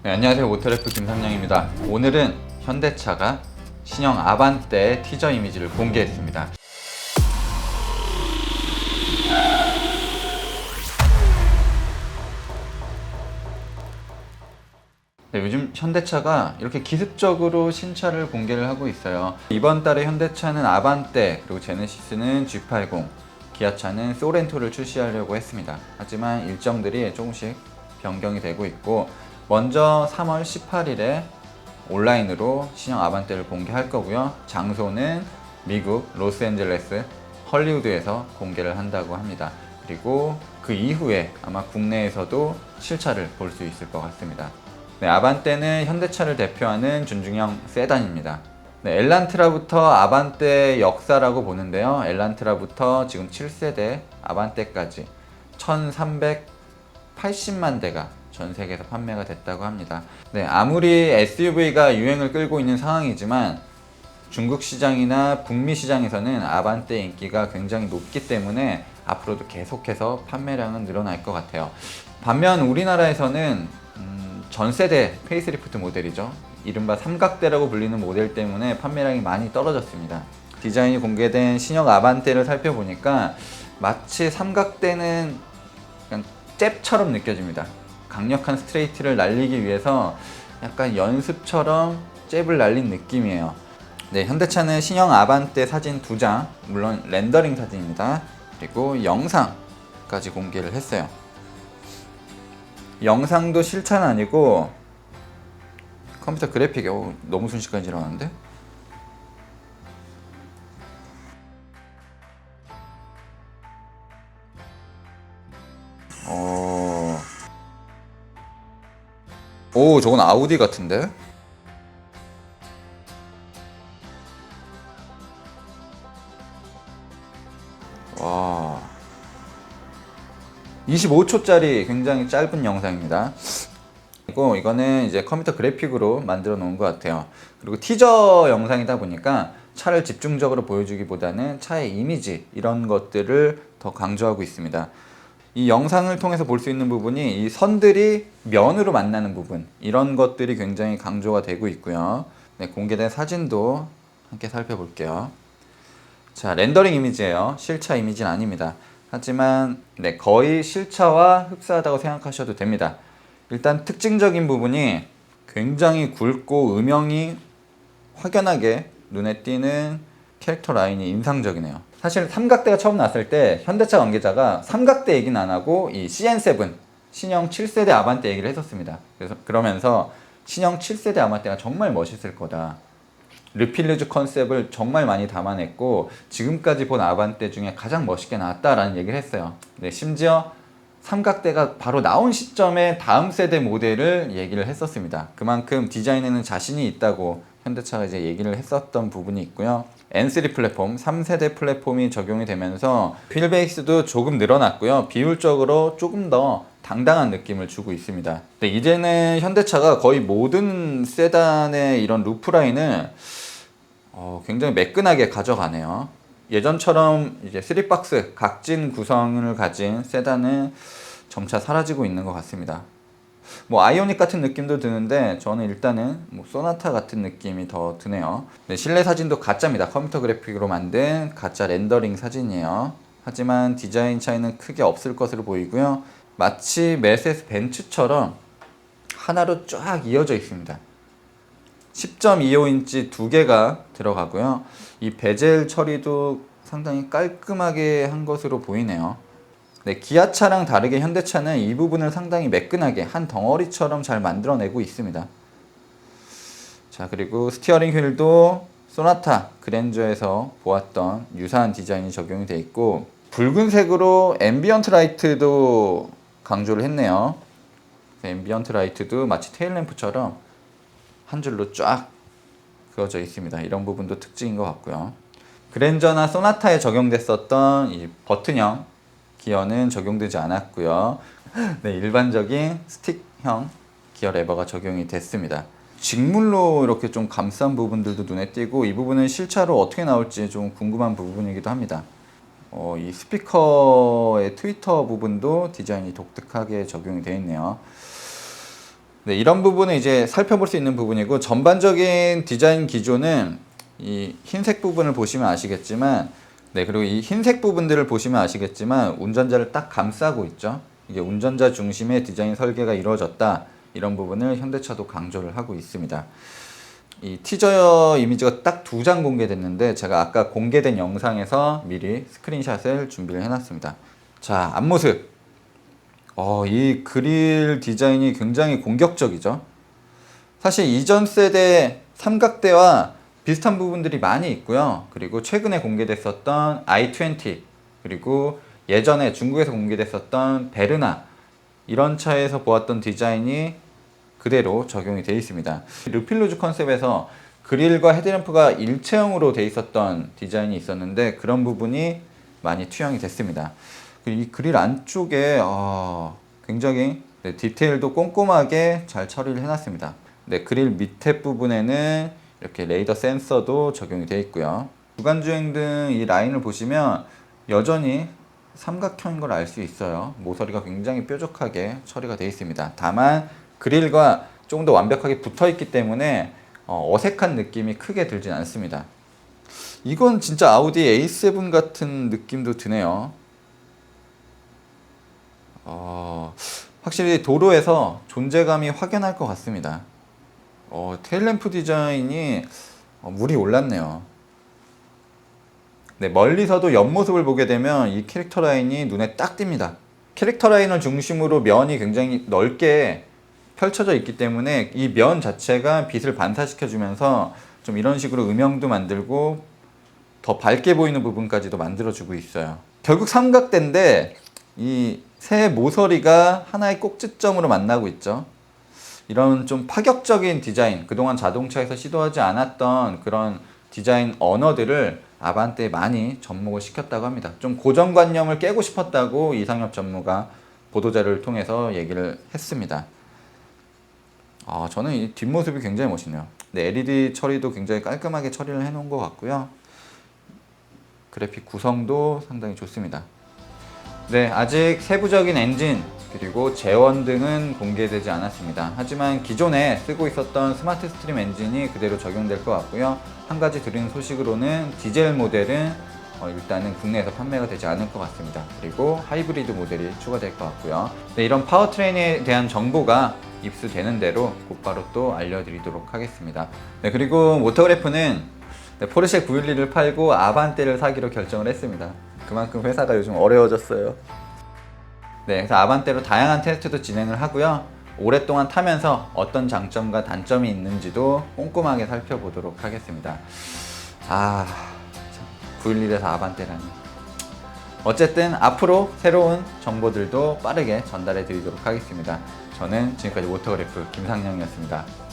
네, 안녕하세요 모터래프 김삼영입니다. 오늘은 현대차가 신형 아반떼 티저 이미지를 공개했습니다. 네, 요즘 현대차가 이렇게 기습적으로 신차를 공개를 하고 있어요. 이번 달에 현대차는 아반떼, 그리고 제네시스는 G80, 기아차는 소렌토를 출시하려고 했습니다. 하지만 일정들이 조금씩 변경이 되고 있고, 먼저 3월 18일에 온라인으로 신형 아반떼를 공개할 거고요. 장소는 미국 로스앤젤레스 헐리우드에서 공개를 한다고 합니다. 그리고 그 이후에 아마 국내에서도 실차를 볼 수 있을 것 같습니다. 네, 아반떼는 현대차를 대표하는 준중형 세단입니다. 네, 엘란트라부터 아반떼 역사라고 보는데요. 엘란트라부터 지금 7세대 아반떼까지 1380만 대가 전 세계에서 판매가 됐다고 합니다. 네, 아무리 SUV가 유행을 끌고 있는 상황이지만 중국 시장이나 북미 시장에서는 아반떼 인기가 굉장히 높기 때문에 앞으로도 계속해서 판매량은 늘어날 것 같아요. 반면 우리나라에서는 음, 전 세대 페이스리프트 모델이죠. 이른바 삼각대라고 불리는 모델 때문에 판매량이 많이 떨어졌습니다. 디자인이 공개된 신형 아반떼를 살펴보니까 마치 삼각대는 잽처럼 느껴집니다. 강력한 스트레이트를 날리기 위해서 약간 연습처럼 잽을 날린 느낌이에요. 네, 현대차는 신형 아반떼 사진 두 장, 물론 렌더링 사진입니다. 그리고 영상까지 공개를 했어요. 영상도 실차는 아니고 컴퓨터 그래픽이 오, 너무 순식간에 지나가는데? 오, 저건 아우디 같은데? 와. 25초짜리 굉장히 짧은 영상입니다. 그리고 이거는 이제 컴퓨터 그래픽으로 만들어 놓은 것 같아요. 그리고 티저 영상이다 보니까 차를 집중적으로 보여주기보다는 차의 이미지 이런 것들을 더 강조하고 있습니다. 이 영상을 통해서 볼 수 있는 부분이 이 선들이 면으로 만나는 부분 이런 것들이 굉장히 강조가 되고 있고요. 네, 공개된 사진도 함께 살펴볼게요. 자, 렌더링 이미지예요. 실차 이미지는 아닙니다. 하지만 네, 거의 실차와 흡사하다고 생각하셔도 됩니다. 일단 특징적인 부분이 굉장히 굵고 음영이 확연하게 눈에 띄는 캐릭터 라인이 인상적이네요. 사실 삼각대가 처음 나왔을 때 현대차 관계자가 삼각대 얘기는 안 하고 이 CN7 신형 7세대 아반떼 얘기를 했었습니다. 그래서 그러면서 신형 7세대 아반떼가 정말 멋있을 거다. 르필르즈 컨셉을 정말 많이 담아냈고 지금까지 본 아반떼 중에 가장 멋있게 나왔다라는 얘기를 했어요. 네, 심지어 삼각대가 바로 나온 시점에 다음 세대 모델을 얘기를 했었습니다. 그만큼 디자인에는 자신이 있다고 현대차가 이제 얘기를 했었던 부분이 있고요. N3 플랫폼, 3세대 플랫폼이 적용이 되면서 휠 베이스도 조금 늘어났고요. 비율적으로 조금 더 당당한 느낌을 주고 있습니다. 근데 이제는 현대차가 거의 모든 세단의 이런 루프 라인을 어, 굉장히 매끈하게 가져가네요. 예전처럼 이제 3박스 각진 구성을 가진 세단은 점차 사라지고 있는 것 같습니다. 뭐 아이오닉 같은 느낌도 드는데 저는 일단은 뭐 소나타 같은 느낌이 더 드네요. 네, 실내 사진도 가짜입니다. 컴퓨터 그래픽으로 만든 가짜 렌더링 사진이에요. 하지만 디자인 차이는 크게 없을 것으로 보이고요. 마치 메세스 벤츠처럼 하나로 쫙 이어져 있습니다. 10.25인치 두 개가 들어가고요. 이 베젤 처리도 상당히 깔끔하게 한 것으로 보이네요. 네, 기아차랑 다르게 현대차는 이 부분을 상당히 매끈하게 한 덩어리처럼 잘 만들어내고 있습니다. 자, 그리고 스티어링 휠도 소나타 그랜저에서 보았던 유사한 디자인이 적용이 되어 있고 붉은색으로 앰비언트 라이트도 강조를 했네요. 앰비언트 라이트도 마치 테일 램프처럼 한 줄로 쫙 그어져 있습니다. 이런 부분도 특징인 것 같고요. 그랜저나 소나타에 적용됐었던 이 버튼형 기어는 적용되지 않았고요. 네, 일반적인 스틱형 기어 레버가 적용이 됐습니다. 직물로 이렇게 좀 감싼 부분들도 눈에 띄고 이 부분은 실차로 어떻게 나올지 좀 궁금한 부분이기도 합니다. 어, 이 스피커의 트위터 부분도 디자인이 독특하게 적용이 되어 있네요. 네, 이런 부분은 이제 살펴볼 수 있는 부분이고 전반적인 디자인 기조는 이 흰색 부분을 보시면 아시겠지만 네, 그리고 이 흰색 부분들을 보시면 아시겠지만 운전자를 딱 감싸고 있죠. 이게 운전자 중심의 디자인 설계가 이루어졌다. 이런 부분을 현대차도 강조를 하고 있습니다. 이 티저 이미지가 딱 두 장 공개됐는데 제가 아까 공개된 영상에서 미리 스크린샷을 준비를 해놨습니다. 자, 앞모습. 어, 이 그릴 디자인이 굉장히 공격적이죠. 사실 이전 세대 삼각대와 비슷한 부분들이 많이 있고요. 그리고 최근에 공개됐었던 i20 그리고 예전에 중국에서 공개됐었던 베르나 이런 차에서 보았던 디자인이 그대로 적용이 되어 있습니다. 르필루즈 컨셉에서 그릴과 헤드램프가 일체형으로 되어 있었던 디자인이 있었는데 그런 부분이 많이 투영이 됐습니다. 이 그릴 안쪽에 어, 굉장히 네, 디테일도 꼼꼼하게 잘 처리를 해놨습니다. 네, 그릴 밑에 부분에는 이렇게 레이더 센서도 적용이 되어 있고요. 구간 주행 등 이 라인을 보시면 여전히 삼각형인 걸 알 수 있어요. 모서리가 굉장히 뾰족하게 처리가 되어 있습니다. 다만 그릴과 조금 더 완벽하게 붙어 있기 때문에 어, 어색한 느낌이 크게 들진 않습니다. 이건 진짜 아우디 A7 같은 느낌도 드네요. 어, 확실히 도로에서 존재감이 확연할 것 같습니다. 어, 테일램프 디자인이 어, 물이 올랐네요. 네, 멀리서도 옆모습을 보게 되면 이 캐릭터 라인이 눈에 딱 띕니다. 캐릭터 라인을 중심으로 면이 굉장히 넓게 펼쳐져 있기 때문에 이 면 자체가 빛을 반사시켜주면서 좀 이런 식으로 음영도 만들고 더 밝게 보이는 부분까지도 만들어주고 있어요. 결국 삼각대인데 이 새 모서리가 하나의 꼭지점으로 만나고 있죠. 이런 좀 파격적인 디자인, 그동안 자동차에서 시도하지 않았던 그런 디자인 언어들을 아반떼에 많이 접목을 시켰다고 합니다. 좀 고정관념을 깨고 싶었다고 이상엽 전무가 보도자료를 통해서 얘기를 했습니다. 아, 저는 이 뒷모습이 굉장히 멋있네요. 네, LED 처리도 굉장히 깔끔하게 처리를 해놓은 것 같고요. 그래픽 구성도 상당히 좋습니다. 네, 아직 세부적인 엔진 그리고 제원 등은 공개되지 않았습니다. 하지만 기존에 쓰고 있었던 스마트 스트림 엔진이 그대로 적용될 것 같고요. 한 가지 들은 소식으로는 디젤 모델은 어, 일단은 국내에서 판매가 되지 않을 것 같습니다. 그리고 하이브리드 모델이 추가될 것 같고요. 네, 이런 파워트레인에 대한 정보가 입수되는 대로 곧바로 또 알려드리도록 하겠습니다. 네, 그리고 모터그래프는 네, 포르쉐 911을 팔고 아반떼를 사기로 결정을 했습니다. 그만큼 회사가 요즘 어려워졌어요. 네, 그래서 아반떼로 다양한 테스트도 진행을 하고요. 오랫동안 타면서 어떤 장점과 단점이 있는지도 꼼꼼하게 살펴보도록 하겠습니다. 아, 911에서 아반떼라니. 어쨌든 앞으로 새로운 정보들도 빠르게 전달해 드리도록 하겠습니다. 저는 지금까지 모터그래프 김상영이었습니다.